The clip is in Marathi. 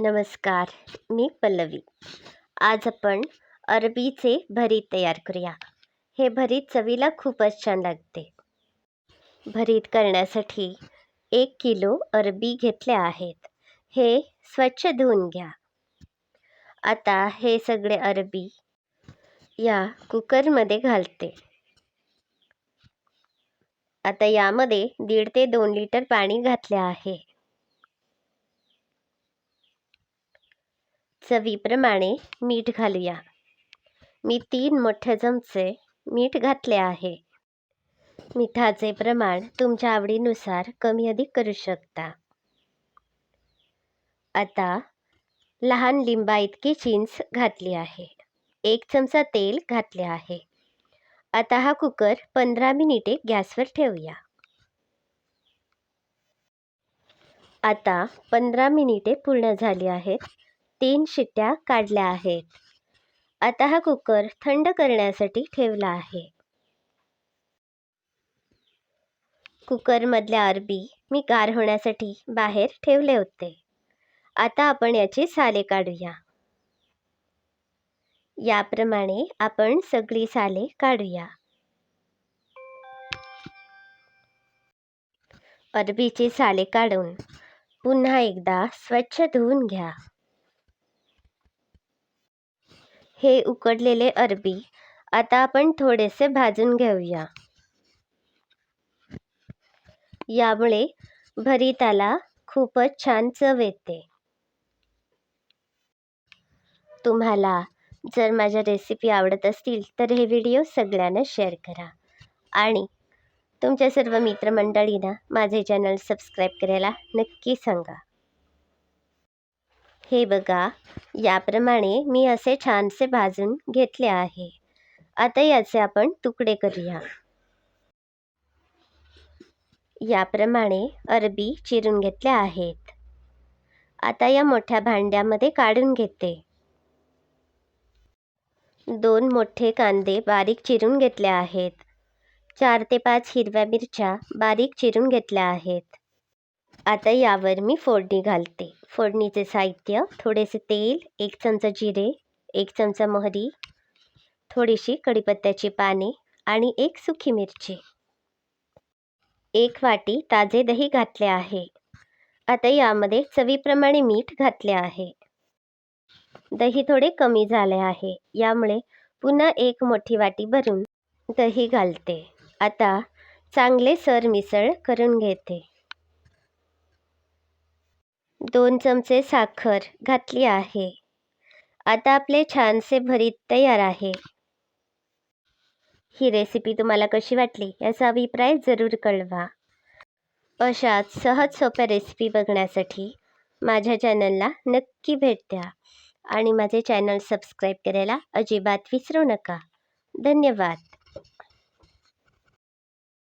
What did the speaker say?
नमस्कार मी पल्लवी. आज आपण अरबीचे भरीत तयार करूया. हे भरीत चवीला खूपच छान लागते. भरीत करण्यासाठी एक किलो अरबी घेतले आहेत. हे स्वच्छ धुवून घ्या. आता हे सगळे अरबी या कुकरमध्ये घालते. आता यामध्ये दीड ते दोन लिटर पाणी घातले आहे. चवीप्रमाणे मीठ घालूया. मी तीन मोठे चमचे मीठ घातले आहे. मिठाचे प्रमाण तुमच्या आवडीनुसार कमी अधिक करू शकता. आता लहान लिंबा इतकी चिंच घातली आहे. एक चमचा तेल घातले आहे. आता हा कुकर पंधरा मिनिटे गॅसवर ठेवूया. आता पंधरा मिनिटे पूर्ण झाली आहेत. तीन शिट्ट्या काढल्या आहेत. आता हा कुकर थंड करण्यासाठी ठेवला आहे. कुकरमधल्या अरबी मी गार होण्यासाठी बाहेर ठेवले होते. आता आपण याची साले काढूया. याप्रमाणे आपण सगळी साले काढूया. अरबीची साले काढून पुन्हा एकदा स्वच्छ धुवून घ्या. हे उकडलेले अरबी. आता आपण थोडेसे भाजून घेऊया. यामुळे भरीताला खूपच छान चव येते. तुम्हाला जर माझ्या रेसिपी आवडत असतील तर हे व्हिडिओ सगळ्यांना शेअर करा. आणि तुमच्या सर्व मित्रमंडळींना माझे चॅनल सबस्क्राईब करायला नक्की सांगा. हे बघा याप्रमाणे मी असे छानसे भाजून घेतले आहे. आता याचे आपण तुकडे करूया. याप्रमाणे अरबी चिरून घेतल्या आहेत. आता या मोठ्या भांड्यामध्ये काढून घेते. दोन मोठे कांदे बारीक चिरून घेतले आहेत. चार ते पाच हिरव्या मिरच्या बारीक चिरून घेतल्या आहेत. आता यावर मी फोडणी घालते. फोडणीचे साहित्य थोडेसे तेल एक चमचा जिरे एक चमचा मोहरी थोडीशी कढीपत्त्याची पाने आणि एक सुखी मिरची. एक वाटी ताजे दही घातले आहे. आता यामध्ये चवीप्रमाणे मीठ घातले आहे. दही थोडे कमी झाले आहे. यामुळे पुन्हा एक मोठी वाटी भरून दही घालते. आता चांगले सरमिसळ करून घेते. दोन चमचे साखर घातली आहे. आता आपले छानसे भरीत तयार आहे. ही रेसिपी तुम्हाला कशी वाटली याचा अभिप्राय जरूर कळवा. अशाच सहज सोप्या रेसिपी बघण्यासाठी माझ्या चॅनलला नक्की भेट द्या आणि माझे चॅनल सबस्क्राईब करायला अजिबात विसरू नका. धन्यवाद.